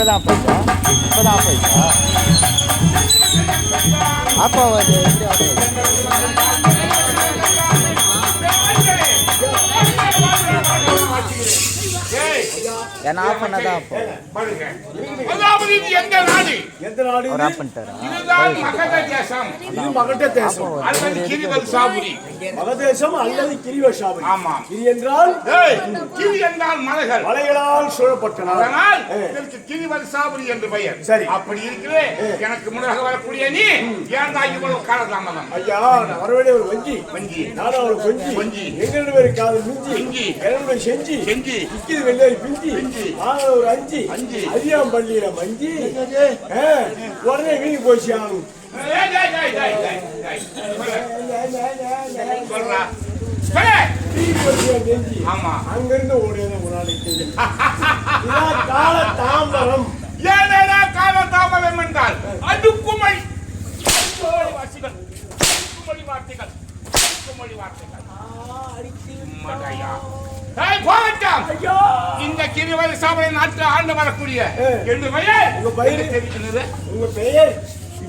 இப்பதான் ஆஃப் ஆயிடுச்சா ஆஃப் ஆகாது எப்படி ஆஃப் ஆகுது ஏய், ஏன்னா ஆஃப் நாடு? அவர் இது? ஆஃப் பண்ணிட்டாரா தேசம். தேசம் மகதேசம் அல்லது கிரிவசாமி ஆமாம். கிரி என்றால் கிரி. என்றால் மலைகள். மலைகளால் சூழப்பட்ட நாடு அதனால். இதற்கு கிரிவல் சாபுரி என்று பெயர். சரி. அப்படி இருக்கிறே எனக்கு முன்னதாக வரக்கூடிய நீ ஏன்டா இவ்வளவு காலதாமதம்? ஐயா நான் வரவேண்டிய ஒரு வஞ்சி. வஞ்சி. நானும் அவளை கொஞ்சி வஞ்சி. எங்க பேரு காது மிஞ்சி. மிஞ்சி. கிளம்பு செஞ்சு. செஞ்சு. இக்கிது வெள்ளாரி பிஞ்சி. பிஞ்சி. நானும் ஒரு அஞ்சு. அஞ்சு. அதிகம் பள்ளியில மஞ்சி உடனே வீணி போச்சு ஆகும் சொல்றா. ஆமா. அங்கிருந்து ஓடியது ஒரு நாளைக்கு கால தாம்பரம். ஏனேடா காலதாமதம் என்றால்? அடுக்குமை வாசிகள். அடுக்குமொழி வார்த்தைகள். அடுக்குமொழி வார்த்தைகள். இந்த ஆண்டு வரக்கூடிய பெயர். உங்க பெயர்? என்ன தெரிவிக்கிறது உங்க பெயர்?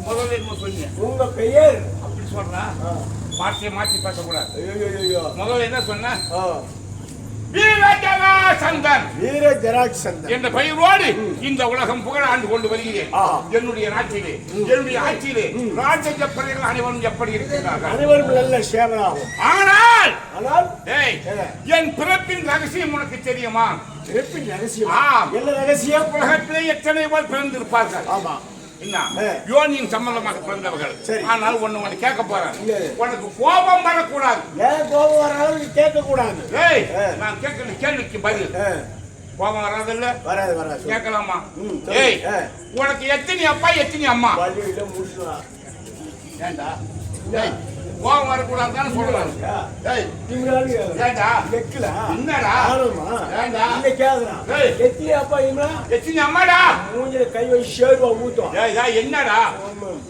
முதல்ல என்ன சொன்னீங்க உங்க பெயர்? அப்படி சொல்றா? வார்த்தையை மாற்றி பேசக்கூடாது. முதல்ல என்ன சொன்ன? என்ற பெயரோடு இந்த உலகம் புகழ் ஆண்டு கொண்டு வருகிறேன். என்னுடைய நாட்டிலே என்னுடைய ஆட்சியிலே ராஜ்ய படைகள் அனைவரும் எப்படி இருக்கிறார்கள்? அனைவரும் நல்ல சேவனாகும் ஆனால்? என் பிறப்பின் ரகசியம் உனக்கு தெரியுமா? பிறப்பின் ரகசியம். என்ன ரகசியம்? உலகத்திலே எத்தனை பேர் பிறந்திருப்பார்கள்? ஆமா. என்ன. யோனியின் சம்பந்தமாக பிறந்தவர்கள் சரி. ஆனால் ஒண்ணு உனக்கு கேட்க போறேன் இல்ல. உனக்கு கோபம் வரக்கூடாது ஏன் கோபம் வராலும் கேட்க கூடாது ஏய். நான் கேட்கிற கேள்விக்கு பதில் கோபம் வராது வராது சொல்லு. கேட்கலாமா. ஏய். உனக்கு எத்தனை அப்பா எத்தனை அம்மா ஏண்டா ஏய் கோபம் வரக்கூடாது தானே சொல்றாரு. ஏய் இம்ரான் ஏண்டா? வெக்கல என்னடா? ஆனுமா ஏண்டா? இல்ல கேக்குறான் ஏய். எத்தினி அப்பா இம்ரான் எத்தனை அம்மாடா? மூஞ்சில கை வச்சு ஷேர்வா ஊத்தும் ஏய் ஏய், என்னடா.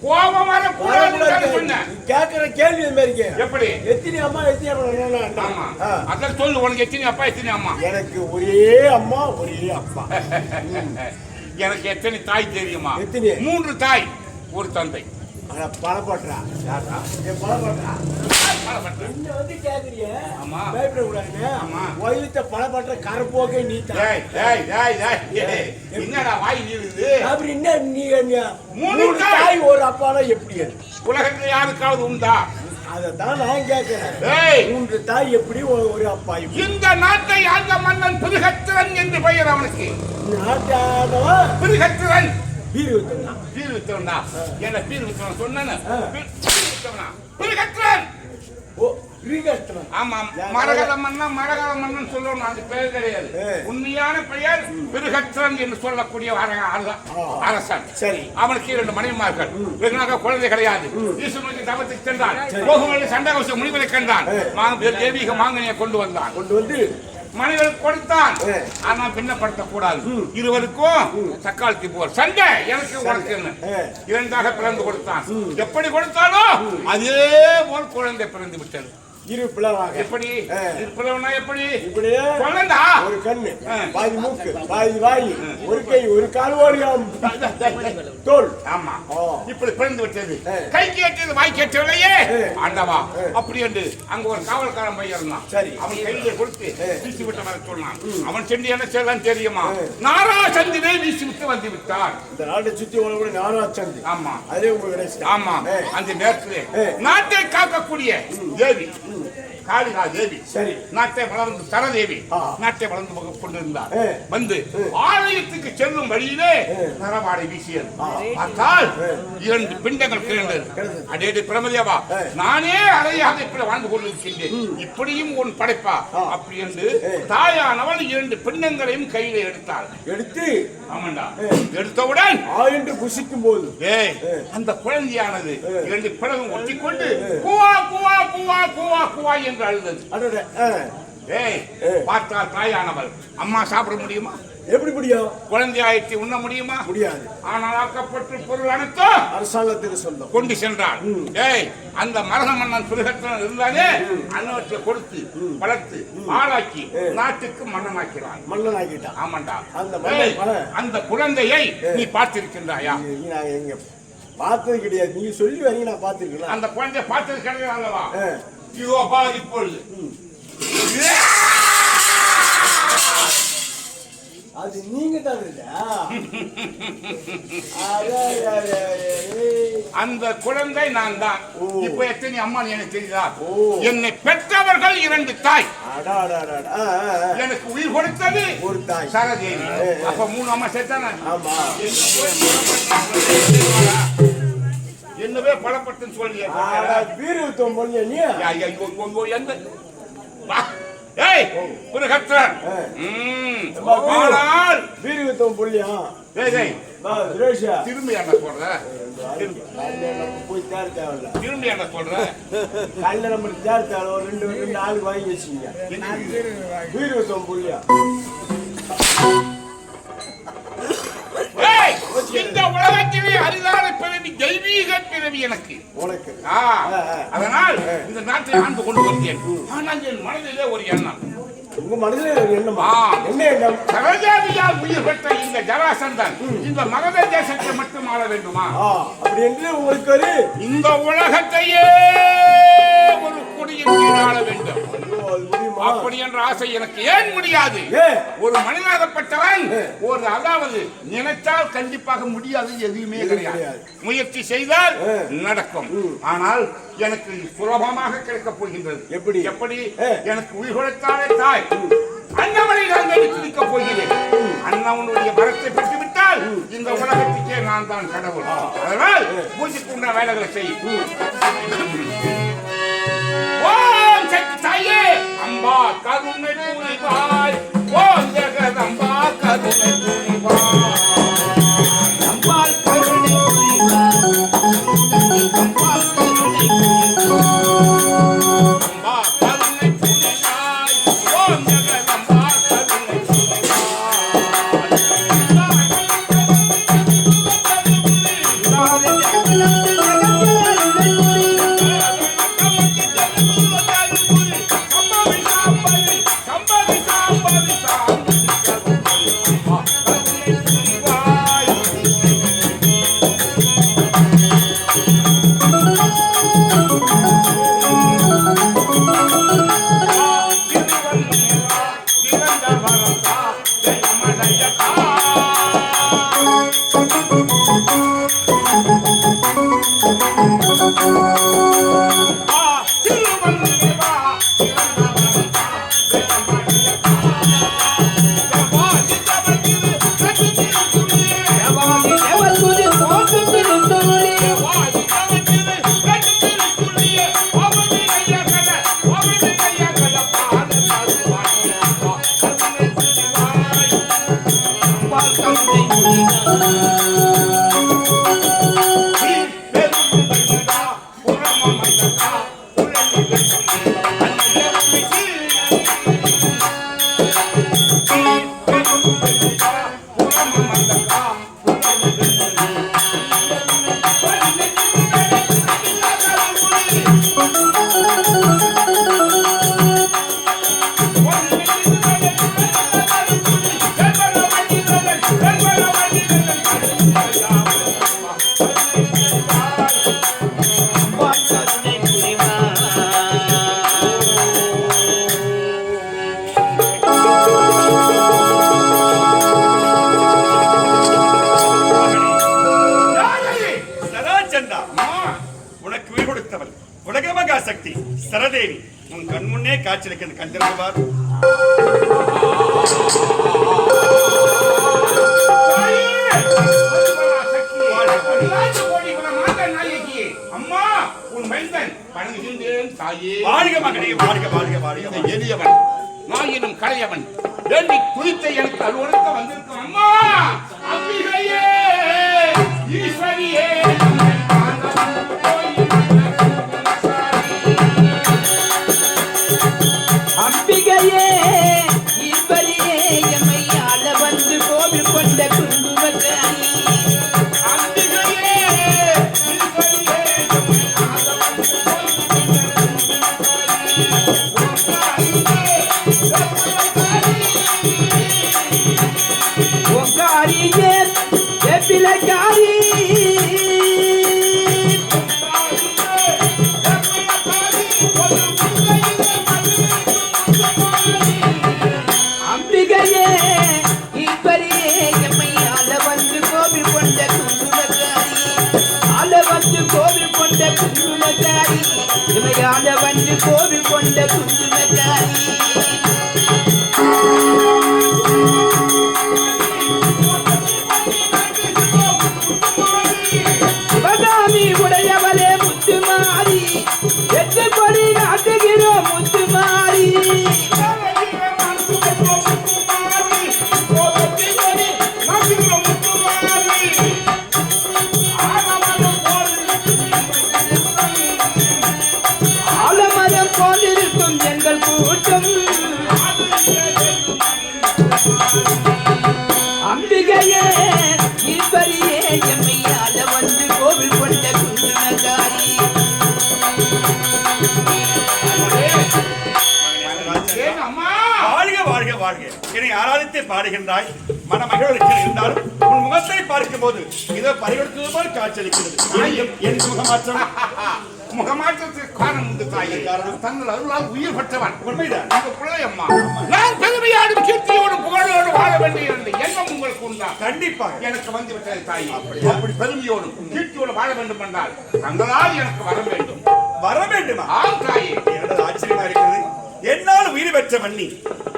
கோபம் வரக்கூடாதுன்னு தானே வரக்கூடாது. சொன்னேன் கேக்குற கேள்வி இந்த மாதிரி. எப்படி? எத்தினி அம்மா எத்தினி அப்பா ஆமா. அதான் சொல்லு உனக்கு எத்தனை அப்பா எத்தனை அம்மா? எனக்கு ஒரே அம்மா ஒரே அப்பா. எனக்கு எத்தனை தாய் தெரியுமா? எத்தனை? மூன்று தாய் ஒரு தந்தை. ஆனா பணப்பட்டா என் பலப்பட்ட. என்ன வந்து கேக்குறிய? ஆமா. பயப்படக்கூடாதுங்க. ஆமா. வயிற்ற பணப்பட்ட கரப்போக்கே நீ என்னடா வாய் நீளுது அப்படி என்ன நீ மூணு தாய். ஒரு அப்பானா எப்படி அது? உலகத்துல யாருக்காவது உண்டா? அதைத்தான் நான் கேட்கிறேன் மூன்று தாய் எப்படி ஒரு அப்பா இந்த நாட்டை ஆண்ட மன்னன் பிருகத்திரன் என்று பெயர் அவனுக்கு. நாட்டானவா பிருகத்திரன் வீடு வித்தனா பீர் வித்தவன்டா என்ன பீர் வித்தவன் பீர் ஓ மரகத மன்னன் மரகத மன்னன் சொல்லணும் அது பெயர் கிடையாது உண்மையான பெயர் பிருகத்திரன் என்று சொல்லக்கூடிய அரசன் சரி. அவனுக்கு இரண்டு மனைவிமார்கள் வெகுனாக குழந்தை கிடையாது ஈஸ்வரனுக்கு தவத்துக்கு சென்றான் கோகுமலை சண்டகவச முனிவரை கண்டான் மா- தெய்வீக மாங்கனியை கொண்டு வந்தான் கொண்டு வந்து மனிதர்களுக்கு கொடுத்தான். ஆனா பின்னப்படுத்தக் கூடாது இருவருக்கும் தக்காளி போர் சண்டை. எனக்கு உனக்கு. இரண்டாக பிறந்து கொடுத்தான். எப்படி கொடுத்தாலோ அதே போல் குழந்தை பிறந்து விட்டது. இரு பிளவாக எப்படி ஏ. இருப்பவனா எப்படி இப்படியே குழந்தா ஒரு கண்ணு. பாதி மூக்கு பாதி வாய் ஒரு கை ஒரு கால் ஒரு. தோல் ஆமா. இப்படி பிறந்து விட்டது. கை கேட்டது வாய் கேட்டவில்லையே. ஆண்டவா. அப்படி என்று அங்க ஒரு காவல்காரன் பையன் இருந்தான் சரி. அவன் கையில கொடுத்து. வீசி விட்டு வர சொன்னான் அவன் சென்று என்ன செய்யலாம் தெரியுமா. நாரா சந்தினை வீசி விட்டு வந்து விட்டான் இந்த நாட்டை சுத்தி உள்ள நானா சந்தி ஆமா அதே உங்களுக்கு. ஆமா. அந்த நேரத்திலே. நாட்டை காக்கக்கூடிய தேவி காளிகா தேவி சரி நாட்டை வளர்ந்து சரதேவி. நாட்டை வளர்ந்து கொண்டிருந்தார். வந்து. ஆலயத்துக்கு செல்லும் வழியிலே ஏ. நரவாடை வீசியது. பார்த்தால். இரண்டு பிண்டங்கள் கிடந்தது. அடேடி பிரமதேவா. நானே அறையாக இப்படி வாழ்ந்து கொண்டிருக்கின்றேன் இப்படியும் உன் படைப்பா. அப்படி என்று. தாயானவள் இரண்டு பிண்டங்களையும் கையில எடுத்தாள் எடுத்து ஆமாண்டா. எடுத்தவுடன் ஆ என்று புசிக்கும் போது. அந்த குழந்தையானது. இரண்டு பிறகும் ஒட்டிக்கொண்டு. குவா குவா குவா குவா குவா என்று அழுதது. அடடே, ஆ. ஏய். பார்த்தால் தாயானவள். அம்மா சாப்பிட முடியுமா? எப்படி முடியும்? குழந்தையாயிட்டு உண்ண முடியுமா? முடியாது. ஆனால் ஆக்கப்பட்டு பொருள் அனைத்தும் அரசாங்கத்துக்கு சொந்தம். கொண்டு சென்றான் ஏய் அந்த மரக மன்னன் சுருகத்தன் இருந்தாலே அன்னவற்றை கொடுத்து வளர்த்து ஆளாக்கி நாட்டுக்கு மன்னனாக்கிறான் மன்னன் ஆக்கிட்டான் ஆமாண்டா. அந்த மன்னன். அந்த குழந்தையை நீ பார்த்திருக்கின்றாயா? நீ- பார்த்தது கிடையாது. நீங்க சொல்லி வரீங்க நான் பார்த்திருக்கேன்? அந்த குழந்தைய பார்த்தது கிடையாது அல்லவா பார் இப்பொழுது அது நீங்க அரே. அந்த குழந்தை நான் தான். இப்ப எத்தனை அம்மா எனக்கு தெரியுதா. என்னை பெற்றவர்கள் இரண்டு தாய். எனக்கு உயிர் கொடுத்தது ஒரு தாய் சரதேவி. அப்ப மூணு அம்மா சேர்த்தானே ஆமா என்னவே பலப்பட்டுன்னு சொல்லியே அடா, வீரத்துவம் பொண்ணியா நீ? எங்க? ஏய், ஒரு வீரு. ஆனால், வீரத்துவம் பொண்ணியா ஏய், ஏய், திரும்பி என்ன சொல்ற? போய் தேட தேவையில்ல. திரும்பி என்ன சொல்ற? காலையில நம்ம தேவை ஒரு ரெண்டு ரெண்டு ஆளுக்கு வாங்கி வச்சுங்க வீரத்துவம் ஏய், இந்த உலகத்திலே அரிதான பிறவி தெய்வீக பிறவி எனக்கு. உனக்கு. அதனால் இந்த நாட்டை ஆண்டு கொண்டு வந்தேன். ஆனால் என் மனதிலே ஒரு எண்ணம். உங்க மனதில் ஒரு எண்ணமா. என்ன எண்ணம்? சரஜாதியால் உயிர் பெற்ற இந்த ஜராசந்தன் இந்த மகத தேசத்தை மட்டும் ஆள வேண்டுமா? அப்படி என்று உங்களுக்கு ஒரு இந்த உலகத்தையே ஒரு கொடியின் ஆள வேண்டும். அப்படி என்ற ஆசை எனக்கு ஏன் முடியாது? ஒரு மனிதனாகப்பட்டவன் ஒரு அதாவது நினைத்தால் கண்டிப்பாக முடியாது எதுவுமே கிடையாது. முயற்சி செய்தால். நடக்கும். ஆனால் எனக்கு சுலபமாக கிடைக்கப் போகின்றது. எப்படி? எப்படி. எனக்கு உயிர் கொடுத்தாலே தாய். அண்ணவனை நான் எடுத்து போகிறேன். அண்ணவனுடைய வரத்தை பெற்றுவிட்டால் இந்த உலகத்துக்கே நான் தான் கடவுள். அதனால் பூஜைக்கு உண்டான வேலைகளை செய். ஓம் சக்தி தாயே அம்பா கருணை புரிவாய் ஓ ஜெகதம்பா கருணை புரிவாய் கண்டிருப்பார் அம்மா உன் மைந்தன் வணங்குகின்றேன் தாயே வாழ்க மகனே வாழ்க வாழ்க வாழ்க எளியவன் நாயினும் கரையவன் வேண்டி குறித்த எனக்கு அலுவலக என்னை ஆராதித்து பாடுகின்றாய். மன மகிழ்ச்சி இருந்தாலும் உன் முகத்தை பார்க்கும் போது இதோ பறிகொடுத்தது போல் காட்சியளிக்கிறது. என் முகமாற்றம். முகமாற்றத்திற்கு காரணம் உண்டு தாயே. காரணம்? தங்கள் அருளால் உயிர் பெற்றவன். உண்மைதான். உங்க பிள்ளை அம்மா நான் பெருமையாடும் கீர்த்தியோடு புகழோடு வாழ வேண்டிய எண்ணம் உங்களுக்கு உண்டா? கண்டிப்பாக. எனக்கு வந்து விட்டது தாய். அப்படி பெருமையோடும் கீர்த்தியோடு வாழ வேண்டும் என்றால் தங்களால் எனக்கு வர வேண்டும். வர வேண்டுமா? ஆம் தாயே. எனது ஆச்சரியமா இருக்கிறது என்னால் உயிர் பெற்ற மன்னி.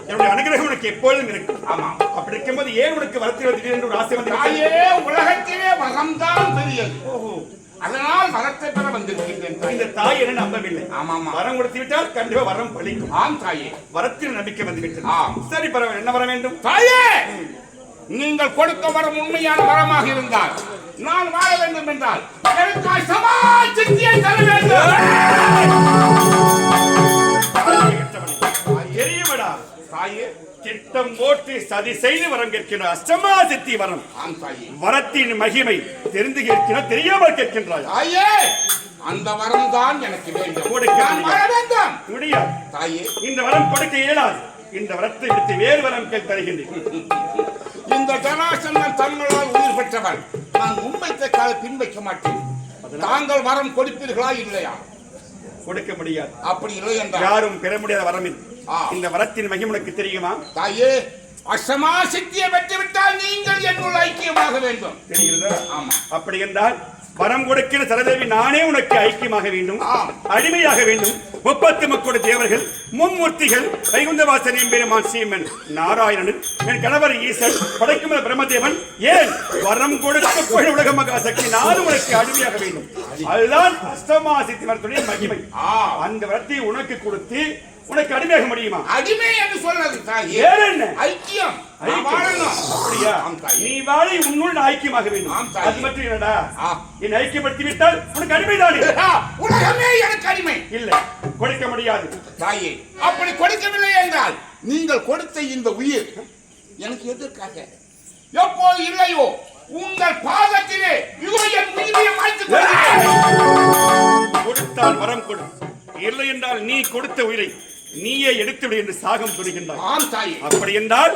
என்னுடைய அனுகிரகம் உனக்கு எப்பொழுதும் இருக்கும். ஆமாம் அப்படி இருக்கும்போது ஏன் உனக்கு வரத்தில் திடீரென்று ஒரு ஆசை வந்து தாயே உலகத்திலே வரம்தான் பெரியது. அதனால் வரத்தை பெற வந்திருக்கின்றேன். இந்த தாய் என்ன நம்பவில்லை. ஆமாமா. வரம் கொடுத்து விட்டால் கண்டிப்பா வரம் பலிக்கும் ஆம் தாயே. வரத்தில் நம்பிக்கை வந்து விட்டது ஆம். சரி பரவாயில்லை. என்ன வர வேண்டும்? தாயே! நீங்கள் கொடுத்த வரம் உண்மையான வரமாக இருந்தால் நான் வாழ வேண்டும் என்றால் எனக்காய் சமாஜ் சித்தியை தர வேண்டும். தாயே திட்டம் போட்டு சதி செய்து வரம் கேட்கின்ற அஷ்டமா சித்தி வரம் வரத்தின் மகிமை தெரிந்து கேட்கிறார் தெரியாமல் கேட்கின்றாய். தாயே அந்த வரம் தான் எனக்கு வேண்டும். கொடுக்க முடியாது தாயே. இந்த வரம் கொடுக்க இயலாது. இந்த வரத்தை விட்டு வேறு வரம் கேட்டு தருகின்றேன். இந்த ஜனாசனன் தங்களால் உயிர் பெற்றவன் நான் முன்வைத்த கால பின்வைக்க மாட்டேன். தாங்கள் வரம் கொடுப்பீர்களா இல்லையா? கொடுக்க முடியாது. அப்படி இல்லை என்றால்? யாரும் பெற முடியாத வரம் இது. இந்த வரத்தின் மகிமை உனக்கு தெரியுமா? தாயே அசமா சித்தியை பெற்று விட்டால் நீங்கள் என்னுள் ஐக்கியமாக வேண்டும். தெரிகிறதா? ஆமா. அப்படி என்றால் வரம் கொடுக்கிற சரதேவி நானே உனக்கு ஐக்கியமாக வேண்டும். அடிமையாக வேண்டும். முப்பத்து முக்கோடி தேவர்கள் மும்மூர்த்திகள் வைகுந்தவாசன் எம்பெருமான் சீமன் நாராயணன் என் கணவர் ஈசன் படைக்கும் பிரம்மதேவன் ஏன்? வரம் கொடுக்க புகழ் உலக மகா சக்தி நானும் உனக்கு அடிமையாக வேண்டும். அதுதான் அஷ்டமா சித்தி வரத்துடைய மகிமை. அந்த வரத்தை உனக்கு கொடுத்து உனக்கு அடிமையாக முடியுமா? அடிமை என்று சொன்னது தாயே. வேற என்ன? ஐக்கியம். நீ வாழை உன்னுள் நான் ஐக்கியமாக வேண்டும். அது மட்டும் என்னடா. என்னை ஐக்கியப்படுத்தி விட்டால் உனக்கு அடிமைதானே ஆ, உலகமே எனக்கு அடிமை. இல்ல கொடுக்க முடியாது. தாயே அப்படி கொடுக்கவில்லை என்றால் நீங்கள் கொடுத்த இந்த உயிர் எனக்கு எதற்காக? எப்போது இல்லையோ உங்கள் பாதத்திலே இதோ என் உயிரை மாய்த்து கொடுத்தால் வரம் கொடு. இல்லை என்றால் நீ கொடுத்த உயிரை நீயே எடுத்து விடு என்று சாகம் சொல்கின்றாய் ஆம் தாயே. அப்படி என்றால்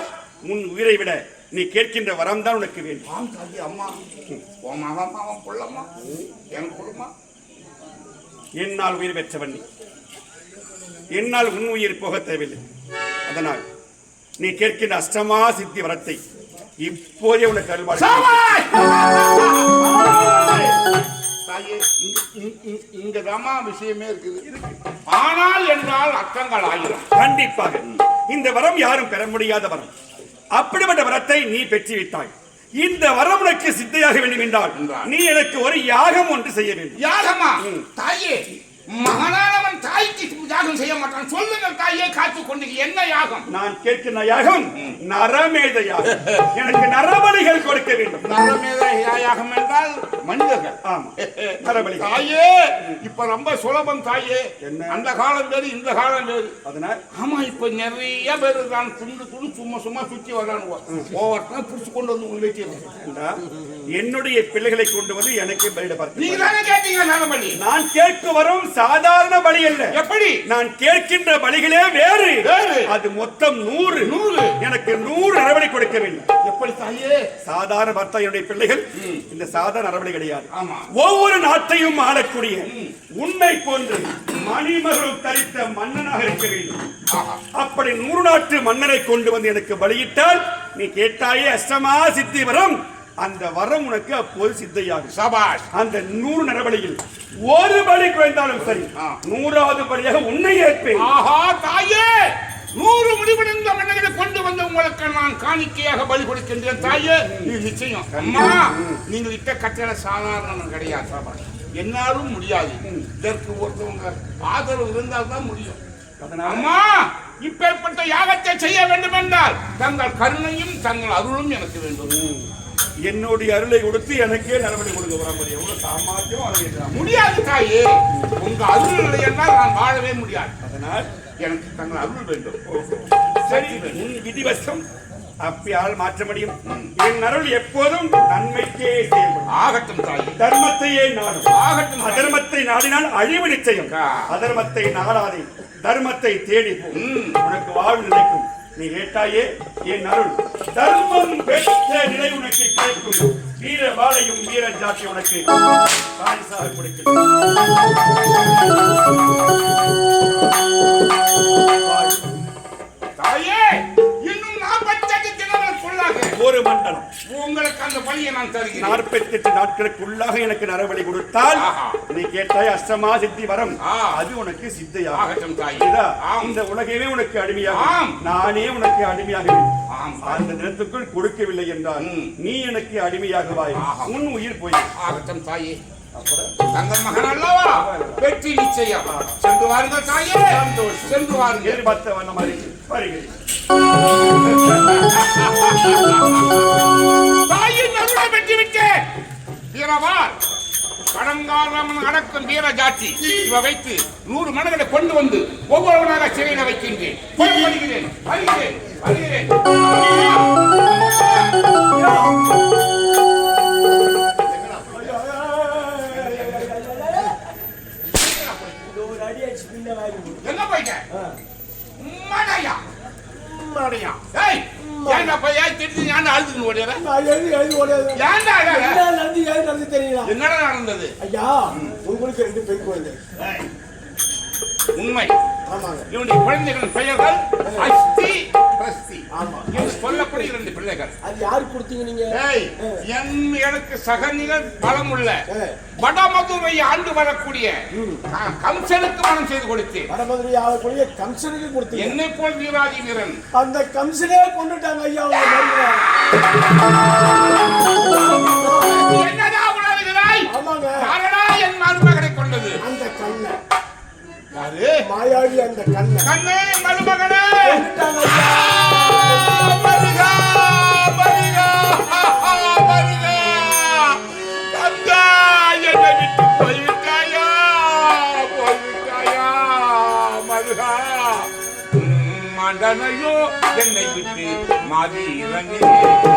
உன் உயிரை விட நீ கேட்கின்ற வரம் தான் உனக்கு வேண்டும். ஆம் தாயே அம்மா. மகன் அவன் கொள்ளம்மா எனக்கு கொடுமா என்னால் உயிர் பெற்றவன் நீ. என்னால் உன் உயிர் போக தேவையில்லை. அதனால் நீ கேட்கின்ற அஷ்டமா சித்தி வரத்தை இப்போதே உனக்கு அருள்வாள்! தாயே இங்க- இங்க- இங்க- இங்கதாம்மா விஷயமே இருக்குது. ஆனால் என்றால் அர்த்தங்கள் ஆயிரம். கண்டிப்பாக. இந்த வரம் யாரும் பெற முடியாத வரம். அப்படிப்பட்ட வரத்தை நீ பெற்றுவிட்டாய். இந்த வரம் உனக்கு சித்தையாக வேண்டும் என்றால்? நீ எனக்கு ஒரு யாகம் ஒன்று செய்ய வேண்டும். யாகமா? தாயே மகனானவன் தாய்க்கு யாகம் செய்ய மாட்டான். சொல்லுங்கள் தாயே காத்து கொண்டு என்ன யாகம்? நான் கேட்கிற யாகம் நரமேத யாகம். எனக்கு நரபலிகள் கொடுக்க வேண்டும். நரமேத யாகம் என்றால் மனிதர்கள். ஆமா. நரபலிகள். தாயே இப்ப ரொம்ப சுலபம் தாயே. என்ன? அந்த காலம் வேறு இந்த காலம் வேறு. அதனால்? ஆமா இப்ப நிறைய பேர் தான் துண்டு துண்டு சும்மா சும்மா சுத்தி வரானுவோ ஒவ்வொருத்தரும் புடிச்சு கொண்டு வந்து உங்க வீட்டில் இந்தா, என்னுடைய பிள்ளைகளை கொண்டு வந்து எனக்கு பலியிட நீங்க தானே கேட்டீங்க நான் கேட்க வரும் சாதாரண பலி அல்ல. எப்படி? நான் கேட்கின்ற பலிகளே வேறு. அது மொத்தம் நூறு. நூறு. எனக்கு நூறு நரபலி கொடுக்க வேண்டும் எப்படி தாயே சாதாரண பர்த்தா என்னுடைய பிள்ளைகள் இந்த சாதாரண நரபலி கிடையாது. ஒவ்வொரு நாட்டையும் ஆளக்கூடிய உண்மை போன்று மணிமகுடம் தரித்த மன்னனாக இருக்க வேண்டும். அப்படி நூறு நாட்டு மன்னரை கொண்டு வந்து எனக்கு பலியிட்டால் நீ கேட்டாயே அஷ்டமா சித்தி வரம் அந்த வரம் உனக்கு அப்போது சித்தையாகும். சபாஷ். அந்த நூறு நரபலியில் ஒரு பலி குறைந்தாலும் சரி. நூறாவது பலியாக உன்னை ஏற்பேன். ஆஹா தாயே! நூறு முடிவடைந்த மன்னர்களை கொண்டு வந்து உங்களுக்கு நான் காணிக்கையாக பலி கொடுக்கின்றேன் தாயே. இது நிச்சயம். அம்மா நீங்கள் இட்ட கட்டளை சாதாரணம் கிடையாது சபாஷ். என்னாலும் முடியாது. இதற்கு ஒருத்தவங்க ஆதரவு இருந்தால் தான் முடியும். அம்மா இப்பேற்பட்ட யாகத்தை செய்ய வேண்டும் என்றால் தங்கள் கருணையும் தங்கள் அருளும் எனக்கு வேண்டும். என்னுடைய அருளை கொடுத்து எனக்கே நரபலி கொடுக்க வராமல் எவ்வளவு சாமர்த்தியம் அதை முடியாது தாயே. உங்க அருள் இல்லை என்றால் நான் வாழவே முடியாது. அதனால் எனக்கு தங்கள் அருள் வேண்டும். சரி உன் விதிவசம் அப்பியால் மாற்ற முடியும். என் அருள் எப்போதும் நன்மைக்கே செயல்படும். ஆகட்டும் தாயே. தர்மத்தையே நாடும். ஆகட்டும். அதர்மத்தை நாடினால் அழிவு நிச்சயம். அதர்மத்தை நாடாதே. தர்மத்தை தேடி. உனக்கு வாழ்வு நிலைக்கும். நீ கேட்டாயே என் அருள். தர்மம் பெற்ற நிலை உனக்கு கிடைக்கும். வீர வாழையும் வீர ஜாக்கி உனக்கு பாரிசாக கொடுக்கும். வாழ்வு. தாயே இன்னும் நாற்பத்தெட்டு ஒரு மண்டலம். உங்களுக்கு அந்த பணியை நான் தருகிறேன். நாற்பத்தி எட்டு நாட்களுக்குள்ளாக எனக்கு நரபலி கொடுத்தால். நீ கேட்டாய் அஷ்டமா சித்தி வரம். அது உனக்கு சித்தையாகும். ஆகட்டும் தாயே. இந்த உலகமே உனக்கு ஆம். அடிமையாகும் நானே உனக்கு அடிமையாகிறேன் ஆம். அந்த தினத்துக்குள் கொடுக்கவில்லை என்றால். நீ எனக்கு அடிமையாகுவாய். உன் உயிர் போய் ஆகட்டும் தாயே. தங்கள் மகன் அல்லவா? வெற்றி நிச்சயம். சென்று வாருங்கள் தாயே. சென்று வாருங்கள். எதிர்பார்த்த வண்ணம் அறிக்கை வருகிறேன் தாயின் அருளை பெற்று விட்டேன் வீரவார். கடங்காரமன் அடக்கும் வீர ஜாட்சி இவ வைத்து நூறு மனங்களை கொண்டு வந்து ஒவ்வொருவனாக சிறையில் வைக்கின்றேன். வருகிறேன் வருகிறேன் வருகிறேன் அடிச்சு பின்ன வாங்கி எங்க போயிட்ட மடையா மடையா ஏய் ஏன் அழுதுன்னு ஓடியற? நான் எழுதி எழுதி ஓடியது. ஏன்டா? என்ன நடந்து ஏது நடந்து தெரியல? என்னடா நடந்தது? ஐயா உங்களுக்கு ரெண்டு பெண் குழந்தை. உண்மை. ஆமாங்க. இவனுடைய குழந்தைகளின் பெயர்கள் என்று சொல்லக்கூடிய இரண்டு பிள்ளைகள். அது யாருக்கு கொடுத்தீங்க நீங்க? என் எனக்கு சகநிகர் பலம் உள்ள. வடமதுரை ஆண்டு வரக்கூடிய கம்சனுக்கு மனம் செய்து கொடுத்தேன் வடமதுரை ஆளக்கூடிய கம்சனுக்கு கொடுத்தீங்க. என்னை போல் வீராதி வீரன். அந்த கம்சனே கொண்டுட்டாங்க ஐயா யாரு? மாயாவி அந்த கண்ணை கண்ணே மருமகனே வருகா, வருகா, வருகா. கந்தா, என்னை விட்டு போய்விட்டாயா, போய்விட்டாயா, மருகா. உம், மண்டனையோ என்னை விட்டு மாதீரனே ஆண்டனையோ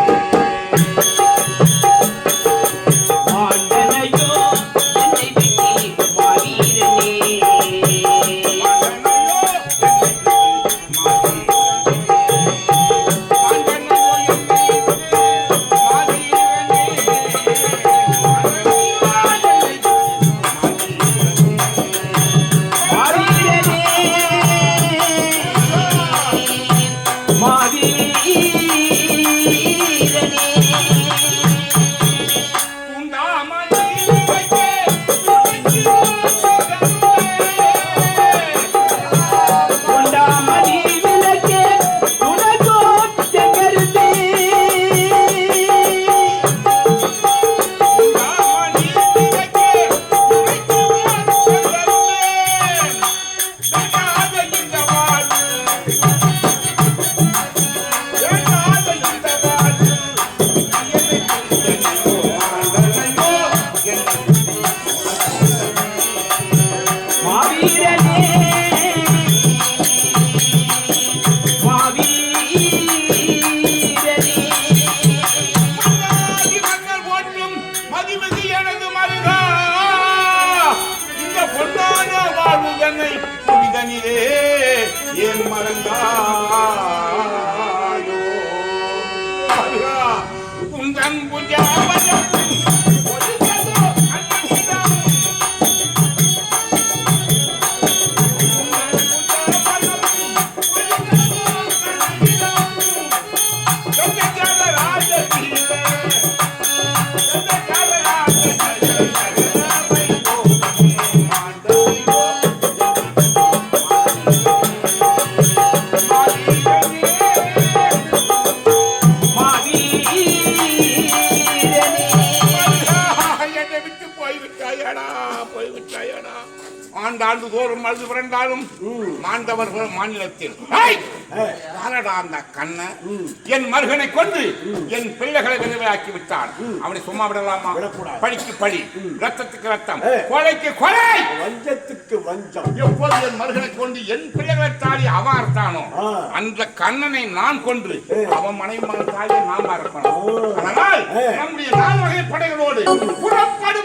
ஆண்டுதோறும் அழுது பிறந்தாலும் மாண்டவர்கள் மாநிலத்தில்! யாரடா அந்த கண்ணன் என் மருகனை கொண்டு என் பிள்ளைகளை விதவையாக்கி விட்டான் அவனை சும்மா விடலாமா. பழிக்கு பழி ரத்தத்துக்கு ரத்தம். கொலைக்கு கொலை வஞ்சத்துக்கு வஞ்சம் எப்போது என் மருகனை கொண்டு என் பிள்ளைகளை தாலி அவன் அறுத்தானோ. அந்த கண்ணனை நான் கொன்று. அவன் மனைவி மகன் தாலியை நாம் அறுக்கணும் அதனால். நம்முடைய நால் வகை படைகளோடு புறப்பட்டு